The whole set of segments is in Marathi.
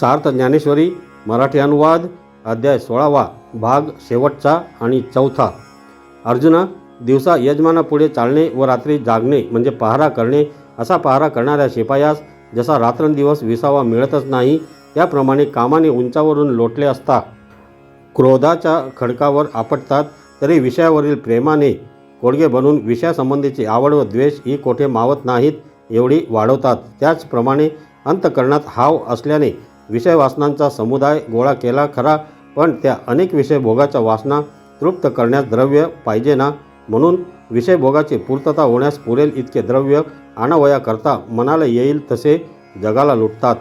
सार्थ ज्ञानेश्वरी मराठी अनुवाद अध्याय सोळावा भाग शेवटचा आणि चौथा. अर्जुना दिवसा यजमानापुढे चालणे व रात्री जागणे म्हणजे पहारा करणे असा पहारा करणाऱ्या शिपायास जसा रात्रंदिवस विसावा मिळतच नाही त्याप्रमाणे कामाने उंचावरून लोटले असता. क्रोधाच्या खडकावर आपटतात तरी विषयावरील प्रेमाने कोडगे बनून विषयासंबंधीची आवड व द्वेष ही कोठे मावत नाहीत एवढी वाढवतात. त्याचप्रमाणे अंतकरणात हाव असल्याने विषय वासनांचा समुदाय गोळा केला खरा पण त्या अनेक विषय भोगाच्या वासना तृप्त करण्यास द्रव्य पाहिजे ना? म्हणून विषय भोगाची पूर्तता होण्यास पुरेल इतके द्रव्य आणावयाकरता मनाला येईल तसे जगाला लुटतात.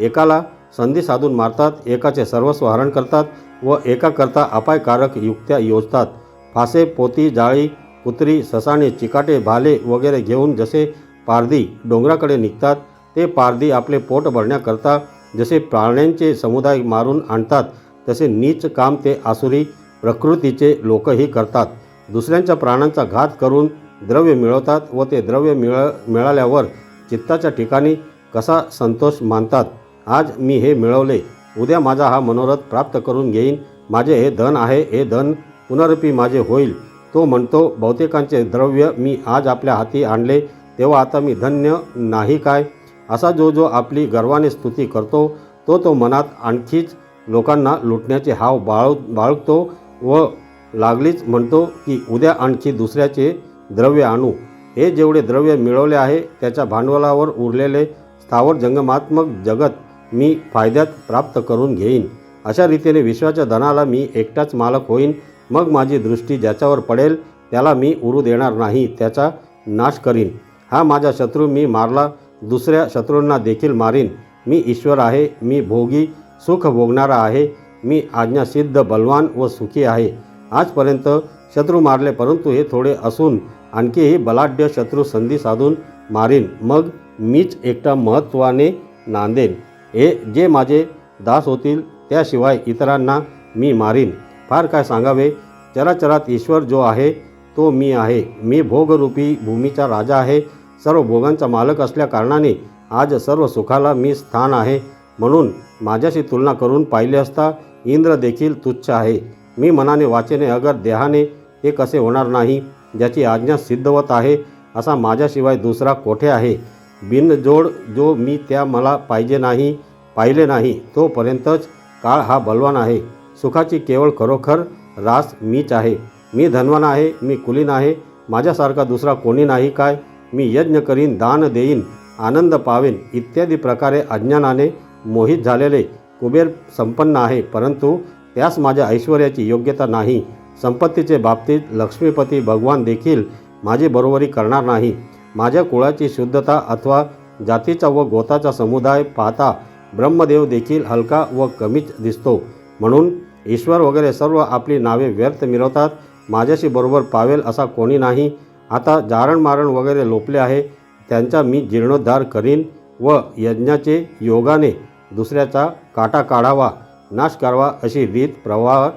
एकाला संधी साधून मारतात एकाचे सर्वस्व हरण करतात व एकाकरता अपायकारक युक्त्या योजतात. फासे पोती जाळी कुत्री ससाणे चिकाटे भाले वगैरे घेऊन जसे पारधी डोंगराकडे निघतात ते पारधी आपले पोट भरण्याकरता जसे प्राण्यांचे समुदाय मारून आणतात तसे नीच काम ते आसुरी प्रकृतीचे लोकही करतात. दुसऱ्यांच्या प्राणांचा घात करून द्रव्य मिळवतात व ते द्रव्य मिळ मिळाल्यावर चित्ताच्या ठिकाणी कसा संतोष मानतात? आज मी हे मिळवले. उद्या माझा हा मनोरथ प्राप्त करून घेईन. माझे हे धन आहे हे धन पुनरपी माझे होईल. तो म्हणतो बहुतेकांचे द्रव्य मी आज आपल्या हाती आणले तेव्हा आता मी धन्य नाही काय? असा जो जो आपली गर्वाने स्तुती करतो तो तो मनात आणखीच लोकांना लुटण्याचे हाव बाळ बाळगतो व लागलीच म्हणतो की उद्या आणखी दुसऱ्याचे द्रव्य आणू. हे जेवढे द्रव्य मिळवले आहे त्याच्या भांडवलावर उरलेले स्थावर जंगमात्मक जगत मी फायद्यात प्राप्त करून घेईन. अशा रीतीने विश्वाच्या धनाला मी एकटाच मालक होईन. मग माझी दृष्टी ज्याच्यावर पडेल त्याला मी उरू देणार नाही त्याचा नाश करीन. हा माझा शत्रू मी मारला दुसऱ्या शत्रूंना देखील मारीन. मी ईश्वर आहे मी भोगी सुख भोगणारा आहे मी आज्ञासिद्ध बलवान व सुखी आहे. आजपर्यंत शत्रू मारले परंतु हे थोडे असून आणखीही बलाढ्य शत्रू संधी साधून मारीन. मग मीच एकटा महत्त्वाने नांदेन. हे जे माझे दास होतील त्याशिवाय इतरांना मी मारीन. फार काय सांगावे? चराचरात ईश्वर जो आहे तो मी आहे. मी भोगरूपी भूमीचा राजा आहे. सर्व भोगांचा मालक असल्या कारणाने आज सर्व सुखाला मी स्थान आहे म्हणून माझ्याशी तुलना करून पाहिले असता इंद्र देखील तुच्छ आहे. मी मनाने वाचेने अगर देहाने ते कसे होणार नाही ज्याची आज्ञा सिद्धवत आहे असा माझ्याशिवाय दुसरा कोठे आहे? बिनजोड जो मी त्या मला पाहिजे नाही पाहिले नाही तोपर्यंतच काळ हा बलवान आहे. सुखाची केवळ खरोखर रास मीच आहे. मी धनवान आहे मी कुलीन आहे माझ्यासारखा दुसरा कोणी नाही काय? मी यज्ञ करीन दान देईन आनंद पावेन इत्यादी प्रकारे अज्ञानाने मोहित झालेले कुबेर संपन्न आहे परंतु त्यास माझ्या ऐश्वर्याची योग्यता नाही. संपत्तीचे बाबतीत लक्ष्मीपती भगवान देखील माझी बरोबरी करणार नाही. माझ्या कुळाची शुद्धता अथवा जातीचा व गोताचा समुदाय पाहता ब्रह्मदेव देखील हलका व कमीच दिसतो. म्हणून ईश्वर वगैरे सर्व आपली नावे व्यर्थ मिळवतात माझ्याशी बरोबर पावेल असा कोणी नाही. आता जारण मारण वगैरे लोपले आहे. त्यांचा मी जीर्णोद्धार करीन व यज्ञाचे योगाने दुसऱ्याचा काटा काढावा नाश करावा अशी रीत प्रवाह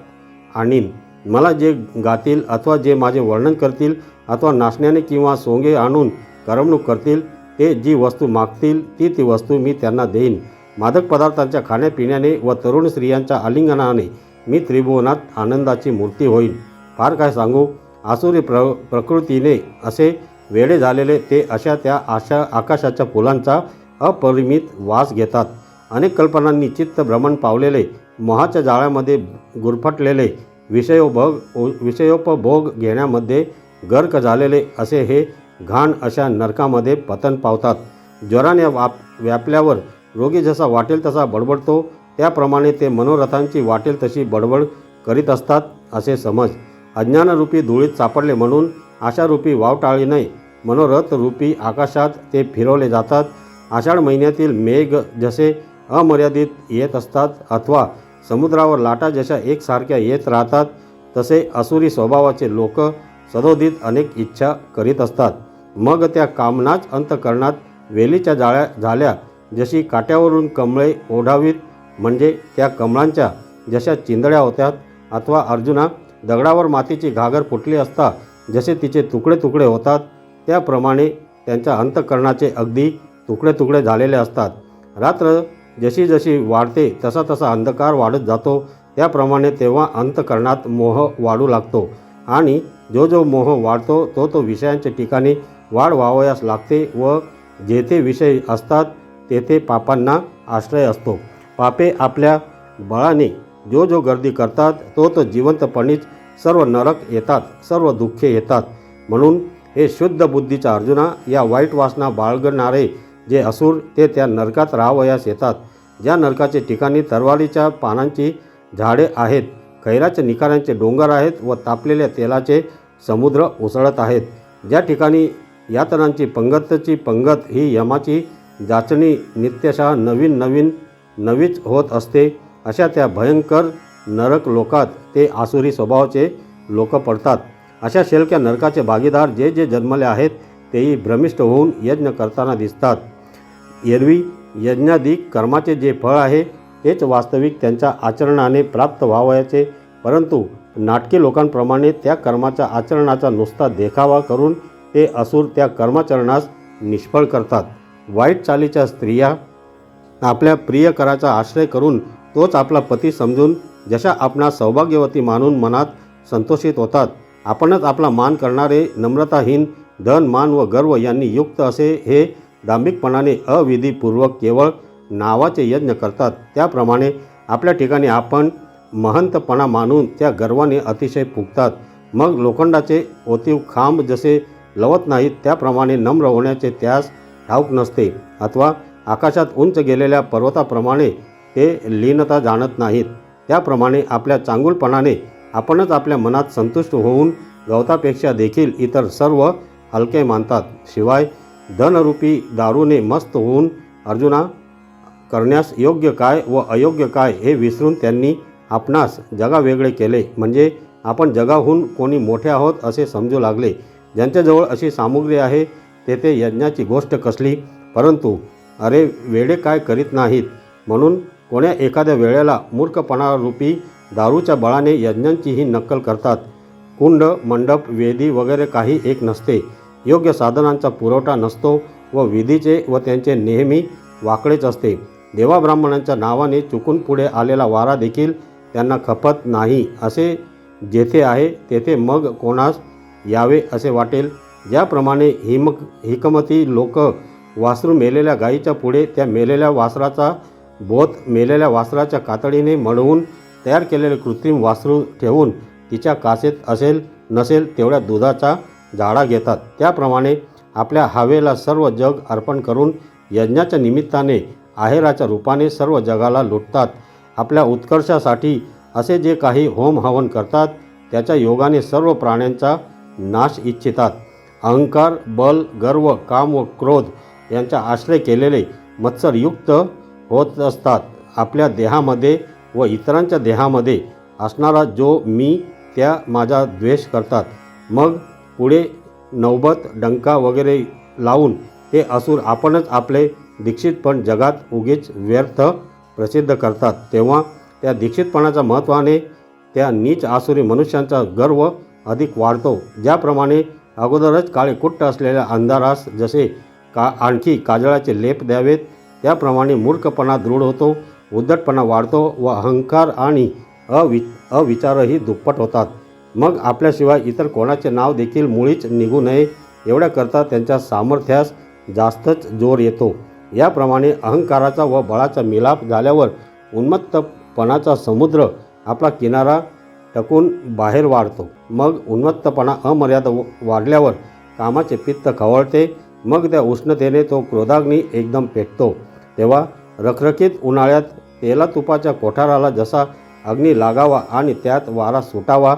आणीन. मला जे गातील अथवा जे माझे वर्णन करतील अथवा नाचण्याने किंवा सोंगे आणून करमणूक करतील ते जी वस्तू मागतील ती ती वस्तू मी त्यांना देईन. मादक पदार्थांच्या खाण्यापिण्याने व तरुण स्त्रियांच्या आलिंगनाने मी त्रिभुवनात आनंदाची मूर्ती होईल फार काय सांगू? आसुरी प्र प्रकृतीने असे वेडे झालेले ते अशा त्या आशा आकाशाच्या फुलांचा अपरिमित वास घेतात. अनेक कल्पनांनी चित्त भ्रमण पावलेले मोहाच्या जाळ्यामध्ये गुरफटलेले विषयोभोग विषयोपभोग घेण्यामध्ये गर्क झालेले असे हे घाण अशा नरकामध्ये पतन पावतात. ज्वराने वाप व्यापल्यावर रोगी जसा वाटेल तसा बडबडतो त्याप्रमाणे ते मनोरथांची वाटेल तशी बडबड करीत असतात असे समज. अज्ञानरूपी धुळीत सापडले म्हणून आशारूपी वाव टाळली नाही. मनोरथ रूपी आकाशात ते फिरवले जातात. आषाढ महिन्यातील मेघ जसे अमर्यादित येत असतात अथवा समुद्रावर लाटा जशा एकसारख्या येत राहतात तसे असुरी स्वभावाचे लोक सदोदित अनेक इच्छा करीत असतात. मग त्या कामनाच अंतकरणात वेलीच्या जाळ्या झाल्या. जशी काट्यावरून कमळे ओढावीत म्हणजे त्या कमळांच्या जशा चिंदड्या होत्यात अथवा अर्जुना दगडावर मातीची घागर फुटली असता जसे तिचे तुकडे तुकडे होतात त्याप्रमाणे त्यांच्या अंतकरणाचे अगदी तुकडे तुकडे झालेले असतात. रात्र जशी जशी वाढते तसा तसा अंधकार वाढत जातो. त्याप्रमाणे तेव्हा अंतकरणात मोह वाढू लागतो आणि जो जो मोह वाढतो तो तो विषयांच्या ठिकाणी वाढ व्हावयास लागते व जेथे विषय असतात तेथे पापांना आश्रय असतो. पापे आपल्या बळाने जो जो गर्दी करतात तो तो जिवंतपणीच सर्व नरक येतात सर्व दुःखे येतात. म्हणून हे शुद्ध बुद्धीच्या अर्जुना या वाईट वासना बाळगणारे जे असुर ते त्या नरकात राहावयास येतात. ज्या नरकाचे ठिकाणी तरवारीच्या पानांची झाडे आहेत खैराच्या निखाऱ्यांचे डोंगर आहेत व तापलेल्या तेलाचे समुद्र उसळत आहेत. ज्या ठिकाणी यातनांची पंगतची पंगत ही यमाची जाचणी नित्यशः नवीन नवीन नवीच होत असते अशा त्या भयंकर नरक लोकात ते आसुरी स्वभावाचे लोक पडतात. अशा शेलक्या नरकाचे भागीदार जे जे जन्मले आहेत तेही भ्रमिष्ट होऊन यज्ञ करताना दिसतात. एरवी यज्ञाधिक कर्माचे जे फळ आहे तेच वास्तविक त्यांच्या आचरणाने प्राप्त व्हावयाचे परंतु नाटकी लोकांप्रमाणे त्या कर्माच्या आचरणाचा नुसता देखावा करून ते असुर त्या कर्माचरणास निष्फळ करतात. वाईट चालीच्या स्त्रिया आपल्या प्रियकराचा आश्रय करून तोच आपला पती समजून जशा आपणा सौभाग्यवती मानून मनात संतोषित होतात आपणच आपला मान करणारे नम्रताहीन धन मान व गर्व यांनी युक्त असे हे दांभिकपणाने अविधीपूर्वक केवळ नावाचे यज्ञ करतात. त्याप्रमाणे आपल्या ठिकाणी आपण महंतपणा मानून त्या गर्वाने अतिशय फुगतात. मग लोखंडाचे ओतीव खांब जसे लवत नाहीत त्याप्रमाणे नम्र होण्याचे त्यास ठाऊक नसते. अथवा आकाशात उंच गेलेल्या पर्वताप्रमाणे ते लीनता जाणत नाहीत. त्याप्रमाणे आपल्या चांगुलपणाने आपणच आपल्या मनात संतुष्ट होऊन गवतापेक्षा देखील इतर सर्व हलके मानतात. शिवाय धनरूपी दारूने मस्त होऊन अर्जुना करण्यास योग्य काय व अयोग्य काय हे विसरून त्यांनी आपणास जगावेगळे केले. म्हणजे आपण जगाहून कोणी मोठे आहोत असे समजू लागले. ज्यांच्याजवळ अशी सामुग्री आहे तेथे यज्ञाची गोष्ट कसली? परंतु अरे वेडे काय करीत नाहीत? म्हणून कोण्या एखाद्या वेळेला मूर्खपणारूपी दारूच्या बळाने यज्ञांचीही नक्कल करतात. कुंड मंडप वेदी वगैरे काही एक नसते. योग्य साधनांचा पुरवठा नसतो व विधीचे व त्यांचे नेहमी वाकडेच असते. देवाब्राह्मणांच्या नावाने चुकून पुढे आलेला वारा देखील त्यांना खपत नाही असे जेथे आहे तेथे मग कोणास यावे असे वाटेल? ज्याप्रमाणे हिमक हिकमती लोक वासरू मेलेल्या गायीच्या पुढे त्या मेलेल्या वासराचा बोत मेलेल्या वासराच्या कातडीने मळवून तयार केलेले कृत्रिम वासरू ठेवून तिच्या कासेत असेल नसेल तेवढ्या दुधाचा झाडा घेतात. त्याप्रमाणे आपल्या हवेला सर्व जग अर्पण करून यज्ञाच्या निमित्ताने आहेराच्या रूपाने सर्व जगाला लुटतात. आपल्या उत्कर्षासाठी असे जे काही होम हवन करतात त्याच्या योगाने सर्व प्राण्यांचा नाश इच्छितात. अहंकार बल गर्व काम व क्रोध यांचा आश्रय केलेले मत्सरयुक्त होत असतात आपल्या देहामध्ये व इतरांच्या देहामध्ये असणारा जो मी त्या माझा द्वेष करतात. मग पुढे नौबत डंका वगैरे लावून ते असुर आपणच आपले दीक्षितपण जगात उगीच व्यर्थ प्रसिद्ध करतात. तेव्हा त्या दीक्षितपणाच्या महत्त्वाने त्या नीच आसुरी मनुष्यांचा गर्व अधिक वाढतो. ज्याप्रमाणे अगोदरच काळे कुट्ट असलेल्या अंधारास जसे का आणखी काजळाचे लेप द्यावेत त्याप्रमाणे मूर्खपणा दृढ होतो उद्धटपणा वाढतो व अहंकार आणि अवि अविचारही दुप्पट होतात. मग आपल्याशिवाय इतर कोणाचे नाव देखील मुळीच निघू नये एवढ्याकरता त्यांच्या सामर्थ्यास जास्तच जोर येतो. याप्रमाणे अहंकाराचा व बळाचा मिलाप झाल्यावर उन्मत्तपणाचा समुद्र आपला किनारा टकून बाहेर वाढतो. मग उन्मत्तपणा अमर्याद वाढल्यावर कामाचे पित्त खवळते मग त्या उष्णतेने तो क्रोधाग्नी एकदम पेटतो. तेव्हा रखरखीत उन्हाळ्यात तेला तुपाच्या कोठाराला जसा अग्नी लागावा आणि त्यात वारा सुटावा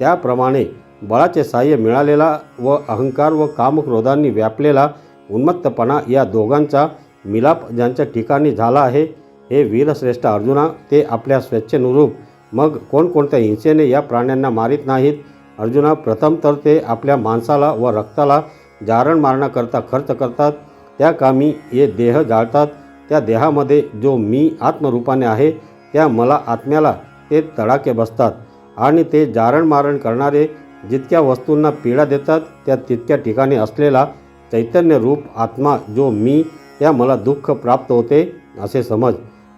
त्याप्रमाणे बळाचे साह्य मिळालेला व अहंकार व कामक्रोधांनी व्यापलेला उन्मत्तपणा या दोघांचा मिलाप ज्यांच्या ठिकाणी झाला आहे हे वीरश्रेष्ठ अर्जुना ते आपल्या स्वेच्छेनुरूप मग कोणकोणत्या हिंसेने या प्राण्यांना मारीत नाहीत? अर्जुना प्रथम तर ते आपल्या माणसाला व रक्ताला जारण मारण्याकरता खर्च करतात त्या कामी हे देह जाळतात त्या देहामध्ये जो मी आत्मरूपाने आहे त्या मला आत्म्याला ते तडाके बसतात आणि ते जारणमारण करणारे जितक्या वस्तूंना पीडा देतात त्या तितक्या ठिकाणी असलेला चैतन्य रूप आत्मा जो मी त्या मला दुःख प्राप्त होते असे समज.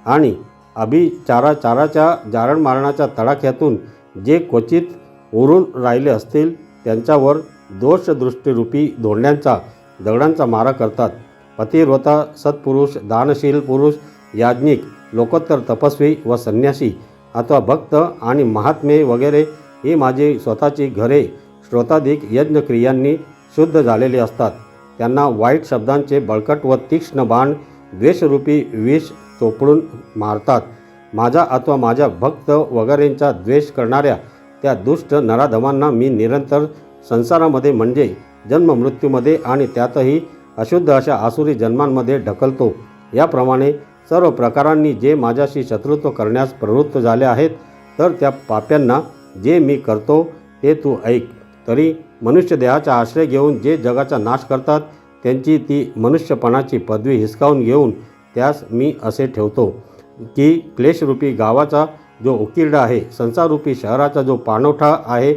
आणि अभिचाराचाराच्या जारण मारणाच्या तडाख्यातून जे क्वचित उरून राहिले असतील त्यांच्यावर दोषदृष्टीरूपी धोंड्यांचा दगडांचा मारा करतात. पतिव्रता सत्पुरुष दानशील पुरुष याज्ञिक लोकोत्तर तपस्वी व संन्यासी अथवा भक्त आणि महात्मे वगैरे ही माझी स्वतःची घरे श्रोताधिक यज्ञक्रियांनी शुद्ध झालेली असतात. त्यांना वाईट शब्दांचे बळकट व तीक्ष्ण बाण द्वेषरूपी विष चोपडून मारतात. माझा अथवा माझ्या भक्त वगैरेंचा द्वेष करणाऱ्या त्या दुष्ट नराधमांना मी निरंतर संसारामध्ये म्हणजे जन्ममृत्यूमध्ये आणि त्यातही अशुद्ध अशा आसुरी जन्मांमध्ये ढकलतो. याप्रमाणे सर्व प्रकारांनी जे माझ्याशी शत्रुत्व करण्यास प्रवृत्त झाले आहेत तर त्या पाप्यांना जे मी करतो ते तू ऐक. तरी मनुष्य देहाचा आश्रय घेऊन जे जगाचा नाश करतात त्यांची ती मनुष्यपणाची पदवी हिसकावून घेऊन त्यास मी असे ठेवतो की क्लेशरूपी गावाचा जो उकिरडा आहे संसाररूपी शहराचा जो पाणवठा आहे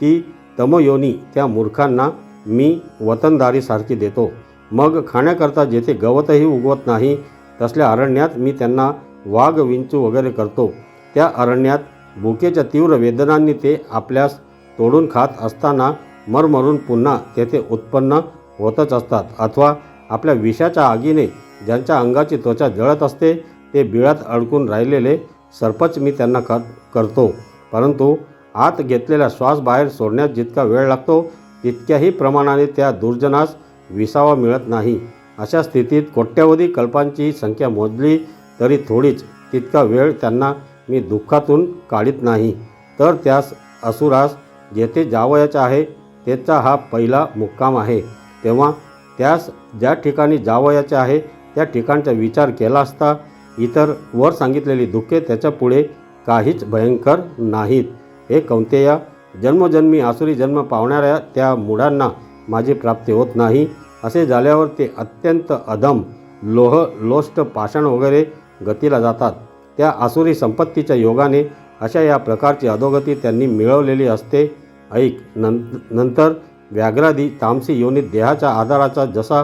ती तमयोनी त्या मूर्खांना मी वतनदारीसारखी देतो. मग खाण्याकरता जेथे गवतही उगवत नाही तसल्या अरण्यात मी त्यांना वाघ विंचू वगैरे करतो. त्या अरण्यात भुकेच्या तीव्र वेदनांनी ते आपल्यास तोडून खात असताना मरमरून पुन्हा तेथे उत्पन्न होतच असतात. अथवा आपल्या विषाच्या आगीने ज्यांच्या अंगाची त्वचा जळत असते ते बिळात अडकून राहिलेले सर्पच मी त्यांना कर करतो. परंतु आत घेतलेला श्वास बाहेर सोडण्यास जितका वेळ लागतो तितक्याही प्रमाणाने त्या दुर्जनास विसावा मिळत नाही. अशा स्थितीत कोट्यवधी कल्पांची संख्या मोजली तरी थोडीच. तितका वेळ त्यांना मी दुःखातून काढीत नाही. तर त्यास असुरास जेथे जावयाचा आहे त्याचा हा पहिला मुक्काम आहे. तेव्हा त्यास ज्या ठिकाणी जावयाचे आहे त्या ठिकाणचा विचार केला असता इतर वर सांगितलेली दुःखे त्याच्यापुढे काहीच भयंकर नाहीत. हे कौंतेया जन्मजन्मी आसुरी जन्म पावणाऱ्या त्या मुळांना माझी प्राप्ती होत नाही. असे झाल्यावर ते अत्यंत अधम लोह लोष्ट पाषाण वगैरे गतीला जातात. त्या आसुरी संपत्तीच्या योगाने अशा या प्रकारची अधोगती त्यांनी मिळवलेली असते. ऐक नं नंतर व्याघ्रादी तामसी योनीत देहाच्या आधाराचा जसा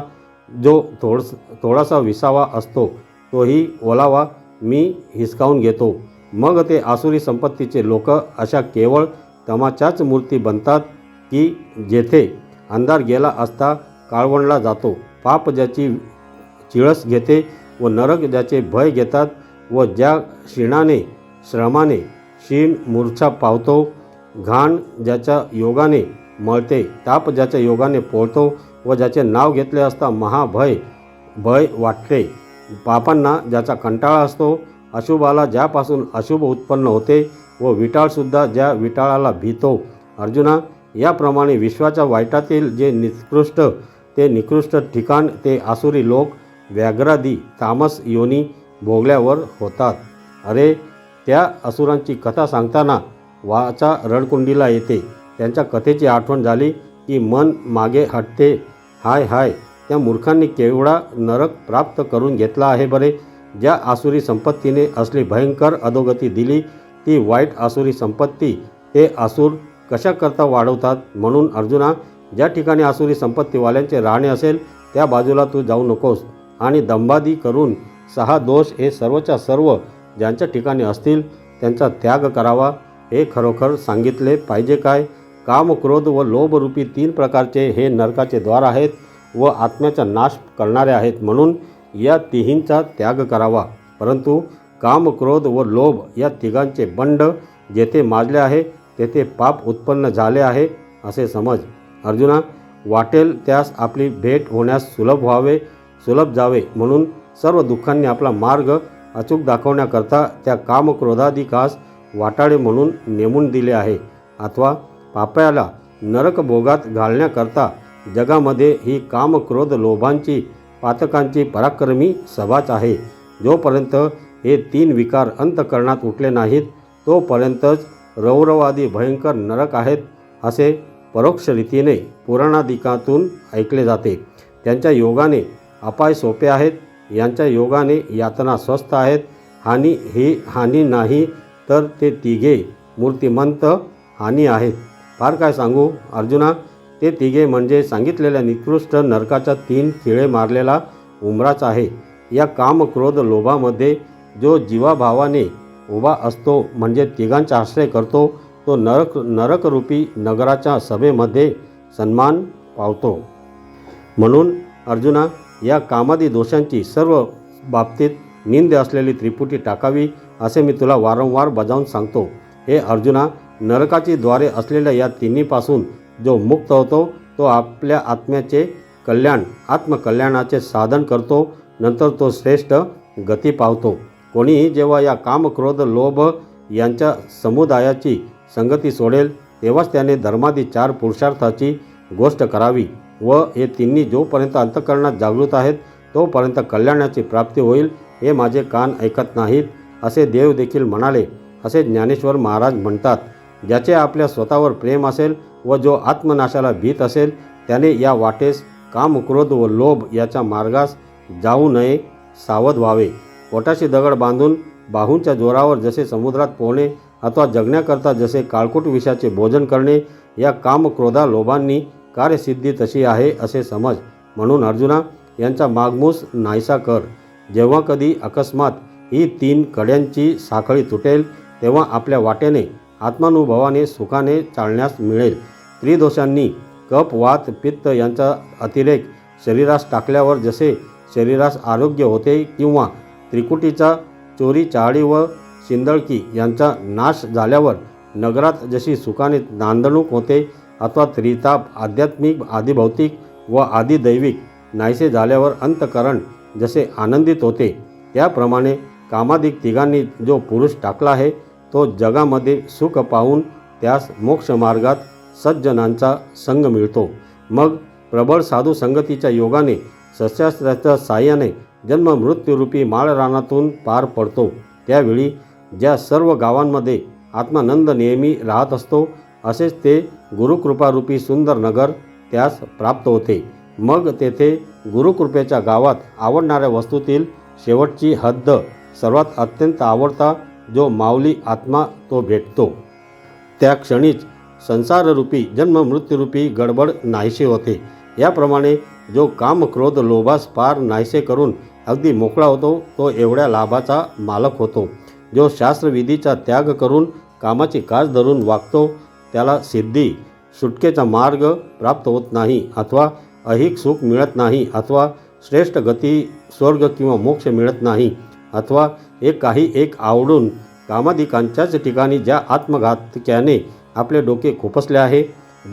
जो थोड थोडासा विसावा असतो तोही ओलावा मी हिसकावून घेतो. मग ते आसुरी संपत्तीचे लोक अशा केवळ तमाच्याच मूर्ती बनतात की जेथे अंधार गेला असता काळवणला जातो. पाप ज्याची चिळस घेते व नरक ज्याचे भय घेतात व ज्या क्षीणाने श्रमाने क्षीण मूर्छा पावतो घाण ज्याच्या योगाने मळते ताप ज्याच्या योगाने पोळतो व ज्याचे नाव घेतले असता महाभय भय वाटते. पापांना ज्याचा कंटाळा असतो अशुभाला ज्यापासून अशुभ उत्पन्न होते व विटाळसुद्धा ज्या विटाळाला भीतो. अर्जुना याप्रमाणे विश्वाच्या वाईटातील जे निकृष्ट ते निकृष्ट ठिकाण ते आसुरी लोक व्याघ्रादी तामस योनी भोगल्यावर होतात. अरे त्या असुरांची कथा सांगताना वाचा रणकुंडीला येते. त्यांच्या कथेची आठवण झाली की मन मागे हटते. हाय हाय त्या मूर्खांनी केवढा नरक प्राप्त करून घेतला आहे बरे. ज्या आसुरी संपत्तीने असली भयंकर अधोगती दिली ती वाईट आसुरी संपत्ती ते आसूर कशाकरता वाढवतात म्हणून अर्जुना ज्या ठिकाणी आसुरी संपत्तीवाल्यांचे राहणे असेल त्या बाजूला तू जाऊ नकोस आणि दंबादी करून सहा दोष हे सर्वच्या सर्व ज्यांच्या ठिकाणी असतील त्यांचा त्याग करावा. हे खरोखर सांगितले पाहिजे काय? काम क्रोध व लोभरूपी तीन प्रकारचे हे नरकाचे द्वार आहेत व आत्म्याचा नाश करणारे आहेत म्हणून या तिहींचा त्याग करावा. परंतु काम क्रोध व लोभ या तिघांचे बंड जेथे माजले आहे तेथे पाप उत्पन्न झाले आहे असे समज. अर्जुना वाटेल त्यास आपली भेट होण्यास सुलभ व्हावे सुलभ जावे म्हणून सर्व दुःखांनी आपला मार्ग अचूक दाखवण्याकरता त्या कामक्रोधाधिकास वाटाळे म्हणून नेमून दिले आहे. अथवा पाप्याला नरक भोगात घालण्याकरता जगामध्ये ही कामक्रोध लोभांची पातकांची पराक्रमी सभाच आहे. जोपर्यंत हे तीन विकार अंतकरणात उठले नाहीत तोपर्यंतच रौरवादी भयंकर नरक आहेत असे परोक्ष रीतीने पुराणादिकातून ऐकले जाते. त्यांच्या योगाने अपाय सोपे आहेत यांच्या योगाने यातना स्वस्त आहेत. हानी ही हानी नाही तर ते तिघे मूर्तिमंत हानी आहेत. फार काय सांगू अर्जुना? ते तिघे म्हणजे सांगितलेल्या निकृष्ट नरकाच्या तीन खिळे मारलेला उमराच आहे. या काम क्रोध लोभामध्ये जो जीवाभावाने उभा असतो म्हणजे तिघांचा आश्रय करतो तो नरक नरकरूपी नगराच्या सभेमध्ये सन्मान पावतो. म्हणून अर्जुना या कामादी दोषांची सर्व बाबतीत निंद असलेली त्रिपुटी टाकावी असे मी तुला वारंवार बजावून सांगतो. हे अर्जुना नरकाची द्वारे असलेल्या या तिन्हीपासून जो मुक्त होतो तो आपल्या आत्म्याचे कल्याण आत्मकल्याणाचे साधन करतो नंतर तो श्रेष्ठ गती पावतो. कोणीही जेव्हा या काम क्रोध लोभ यांच्या समुदायाची संगती सोडेल तेव्हाच त्याने धर्मादी चार पुरुषार्थाची गोष्ट करावी व हे तिन्ही जोपर्यंत अंतकरणात जागृत आहेत तोपर्यंत कल्याणाची प्राप्ती होईल हे माझे कान ऐकत नाहीत असे देव देखील म्हणाले असे ज्ञानेश्वर महाराज म्हणतात ज्याचे आपल्या स्वतःवर प्रेम असेल व जो आत्मनाशाला भीत असेल त्याने या वाटेस काम क्रोध व लोभ याच्या मार्गास जाऊ नये सावध व्हावे. पोटाशी दगड बांधून बाहूंच्या जोरावर जसे समुद्रात पोहणे अथवा जगण्याकरता जसे काळकूट विषाचे भोजन करणे या काम क्रोधा लोभांनी कार्यसिद्धी तशी आहे असे समज म्हणून अर्जुना यांचा मागमूस नाहीसा कर. जेव्हा कधी अकस्मात ही तीन कड्यांची साखळी तुटेल तेव्हा आपल्या वाटेने आत्मानुभवाने सुखाने चालण्यास मिळेल. त्रिदोषांनी कप वात पित्त यांचा अतिरेक शरीरास टाकल्यावर जसे शरीरास आरोग्य होते किंवा त्रिकुटीचा चोरी चाळी व शिंदळकी यांचा नाश झाल्यावर नगरात जशी सुखाने नांदणूक होते अथवा त्रिताप आध्यात्मिक आदिभौतिक व आदिदैविक नाहीसे झाल्यावर अंतकरण जसे आनंदित होते त्याप्रमाणे कामाधिक तिघांनी जो पुरुष टाकला आहे तो जगामध्ये सुख पाहून त्यास मोक्षमार्गात सज्जनांचा संग मिळतो. मग प्रबळ साधू संगतीच्या योगाने शस्त्रास्त्राच्या साह्याने जन्म मृत्यूरूपी माळरानातून पार पडतो. त्यावेळी ज्या सर्व गावांमध्ये आत्मानंद नेहमी राहत असतो असेच ते गुरुकृपारूपी सुंदर नगर त्यास प्राप्त होते. मग तेथे गुरुकृपेच्या गावात आवडणाऱ्या वस्तूतील शेवटची हद्द सर्वात अत्यंत आवडता जो माऊली आत्मा तो भेटतो. त्या क्षणीच संसाररूपी जन्म मृत्यूरूपी गडबड नाहीशी होते. याप्रमाणे जो काम क्रोध लोभास पार नाहीसे करून अगदी मोकळा होतो तो एवढ्या लाभाचा मालक होतो. जो शास्त्रविधीचा त्याग करून कामाची कास धरून वागतो त्याला सिद्धी सुटकेचा मार्ग प्राप्त होत नाही अथवा अहिक सुख मिळत नाही अथवा श्रेष्ठ गती स्वर्ग किंवा मोक्ष मिळत नाही अथवा एक काही एक आवडून कामाधिकांच्याच ठिकाणी ज्या आत्मघातक्याने आपले डोके खुपसले आहे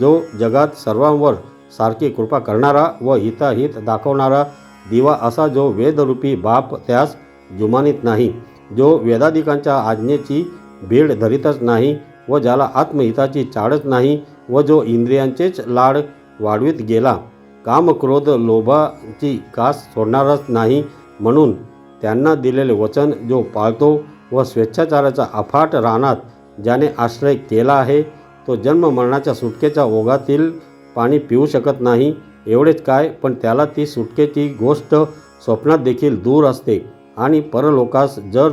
जो जगात सर्वांवर सारखी कृपा करणारा व हिताहित दाखवणारा दिवा असा जो वेदरूपी बाप त्यास जुमानीत नाही जो वेदाधिकांच्या आज्ञेची भीड धरीतच नाही व ज्याला आत्महिताची चाडच नाही व जो इंद्रियांचेच लाड वाढवित गेला काम क्रोध लोभाची कास सोडणारच नाही म्हणून त्यांना दिलेले वचन जो पाळतो व स्वेच्छाचाराच्या अफाट रानात ज्याने आश्रय केला आहे तो जन्म मरणाच्या सुटकेच्या ओघातील पाणी पिऊ शकत नाही एवढेच काय पण त्याला ती सुटकेची गोष्ट स्वप्नात देखील दूर असते. आणि परलोकास जर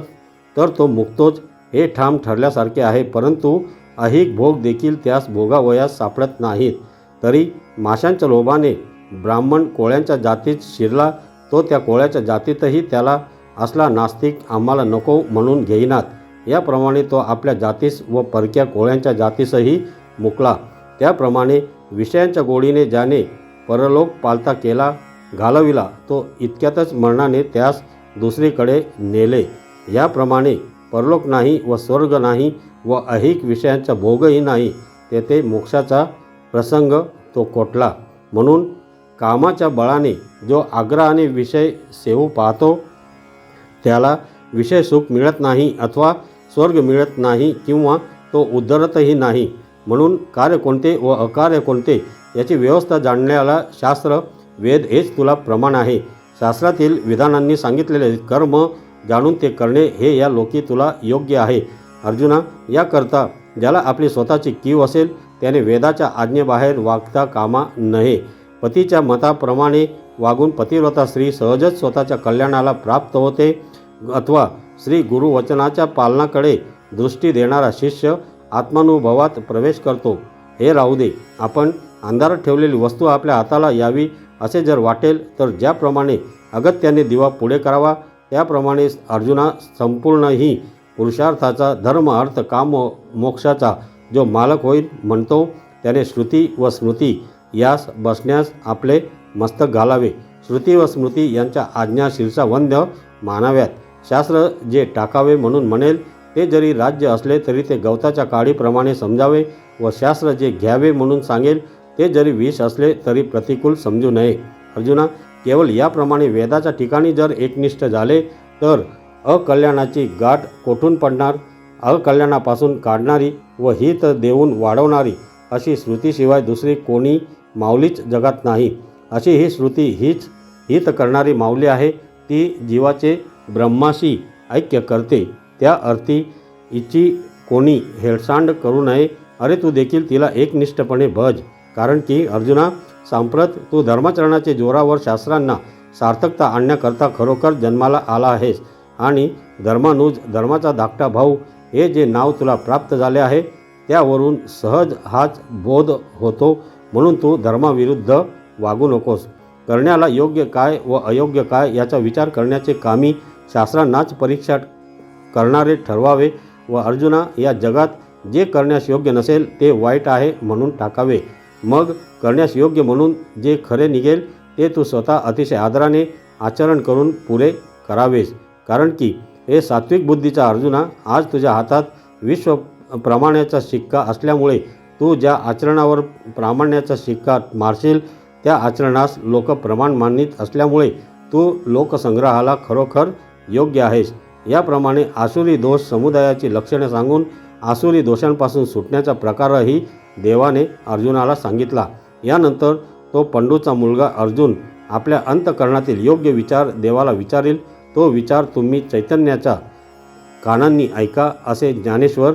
तर तो मुक्तोच हे ठाम ठरल्यासारखे आहे परंतु अहिक भोग देखील त्यास भोगावयास सापडत नाहीत. तरी माशांच्या लोभाने ब्राह्मण कोळ्यांच्या जातीत शिरला तो त्या कोळ्याच्या जातीतही त्याला असला नास्तिक आम्हाला नको म्हणून घेईनात. याप्रमाणे तो आपल्या जातीस व परक्या कोळ्यांच्या जातीसही मुकला. त्याप्रमाणे विषयांच्या गोडीने ज्याने परलोक पालता केला घालविला. तो इतक्यातच मरणाने त्यास दुसरीकडे नेले. याप्रमाणे परलोक नाही व स्वर्ग नाही व अहिक विषयांचा भोगही नाही. तेथे मोक्षाचा प्रसंग तो कोटला म्हणून कामाच्या बळाने जो आग्रहाने विषय सेवू पाहतो त्याला विषय सुख मिळत नाही अथवा स्वर्ग मिळत नाही किंवा तो उद्धरतही नाही. म्हणून कार्य कोणते व अकार्य कोणते याची व्यवस्था जाणण्याला शास्त्र वेद हेच तुला प्रमाण आहे. शास्त्रातील विधानांनी सांगितलेले कर्म जाणून ते करणे हे या लोकी तुला योग्य आहे. अर्जुना याकरता ज्याला आपली स्वतःची कीव असेल त्याने वेदाच्या आज्ञेबाहेर वागता कामा नये. पतीच्या मताप्रमाणे वागून पतिव्रता स्त्री सहजच स्वतःच्या कल्याणाला प्राप्त होते अथवा श्री गुरुवचनाच्या पालनाकडे दृष्टी देणारा शिष्य आत्मानुभवात प्रवेश करतो. हे राहू दे आपण अंधारात ठेवलेली वस्तू आपल्या हाताला यावी असे जर वाटेल तर ज्याप्रमाणे अगत्याने दिवा पुढे करावा त्याप्रमाणे अर्जुना संपूर्ण ही पुरुषार्थाचा धर्म अर्थ काम मोक्षाचा जो मालक होईल म्हणतो त्याने श्रुती व स्मृती यास बसण्यास आपले मस्तक घालावे. श्रुती व स्मृती यांच्या आज्ञा शिरसा वंद्य मानाव्यात. शास्त्र जे टाकावे म्हणून म्हणेल ते जरी राज्य असले तरी ते गवताच्या काडीप्रमाणे समजावे व शास्त्र जे घ्यावे म्हणून सांगेल ते जरी विष असले तरी प्रतिकूल समजू नये. अर्जुना केवळ याप्रमाणे वेदाच्या ठिकाणी जर एकनिष्ठ झाले तर अकल्याणाची गाठ कोठून पडणार? अकल्याणापासून काढणारी व हित देऊन वाढवणारी अशी श्रुतीशिवाय दुसरी कोणी माऊलीच जगात नाही. अशी ही श्रुती हीच हित करणारी माऊली आहे. ती जीवाचे ब्रह्माशी ऐक्य करते. त्या अर्थी हिची कोणी हेळसांड करू नये. अरे तू देखील तिला एकनिष्ठपणे भज. कारण की अर्जुना सांप्रत तू धर्माचरणाचे जोरावर शास्त्रांना सार्थकता आणण्याकरता खरोखर जन्माला आला आहेस. आणि धर्मानुज धर्माचा धाकटा भाऊ हे जे नाव तुला प्राप्त झाले आहे त्यावरून सहज हाच बोध होतो म्हणून तू धर्माविरुद्ध वागू नकोस. करण्याला योग्य काय व अयोग्य काय याचा विचार करण्याचे कामी शास्त्रांनाच परीक्षा करणारे ठरवावे व अर्जुना या जगात जे करण्यास योग्य नसेल ते वाईट आहे म्हणून टाकावे. मग करण्यास योग्य म्हणून जे खरे निघेल ते तू स्वतः अतिशय आदराने आचरण करून पुरे करावेस. कारण की हे सात्विक बुद्धीचा अर्जुना आज तुझ्या हातात विश्व प्रमाणाचा शिक्का असल्यामुळे तू ज्या आचरणावर प्रामाण्याचा शिक्का मारशील त्या आचरणास लोक प्रमाण मानित असल्यामुळे तू लोकसंग्रहाला खरोखर योग्य आहेस. याप्रमाणे आसुरी दोष समुदायाची लक्षणे सांगून आसुरी दोषांपासून सुटण्याचा प्रकारही देवाने अर्जुनाला सांगितला. यानंतर तो पंडूचा मुलगा अर्जुन आपल्या अंतकरणातील योग्य विचार देवाला विचारेल. तो विचार तुम्ही चैतन्याच्या कानांनी ऐका असे ज्ञानेश्वर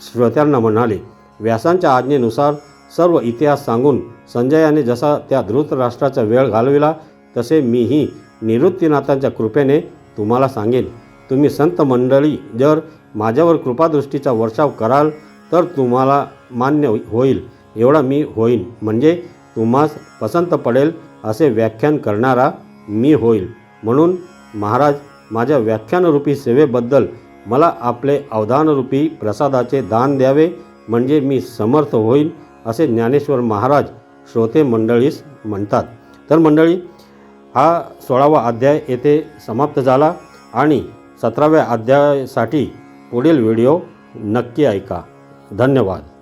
श्रोत्यांना म्हणाले. व्यासांच्या आज्ञेनुसार सर्व इतिहास सांगून संजयाने जसा त्या धृतराष्ट्राचा वेळ घालविला तसे मीही निवृत्तीनाथांच्या कृपेने तुम्हाला सांगेन. तुम्ही संत मंडळी जर माझ्यावर कृपादृष्टीचा वर्षाव कराल तर तुम्हाला मान्य होईल एवढा मी होईन. म्हणजे तुम्हास पसंत पडेल असे व्याख्यान करणारा मी होईल. म्हणून महाराज माझ्या व्याख्यानरूपी सेवेबद्दल मला आपले अवधानरूपी प्रसादाचे दान द्यावे म्हणजे मी समर्थ होईन असे ज्ञानेश्वर महाराज श्रोते मंडळीस म्हणतात. तर मंडळी हा सोळावा अध्याय येथे समाप्त झाला आणि सतराव्या अध्यायासाठी पुढील व्हिडिओ नक्की ऐका. धन्यवाद.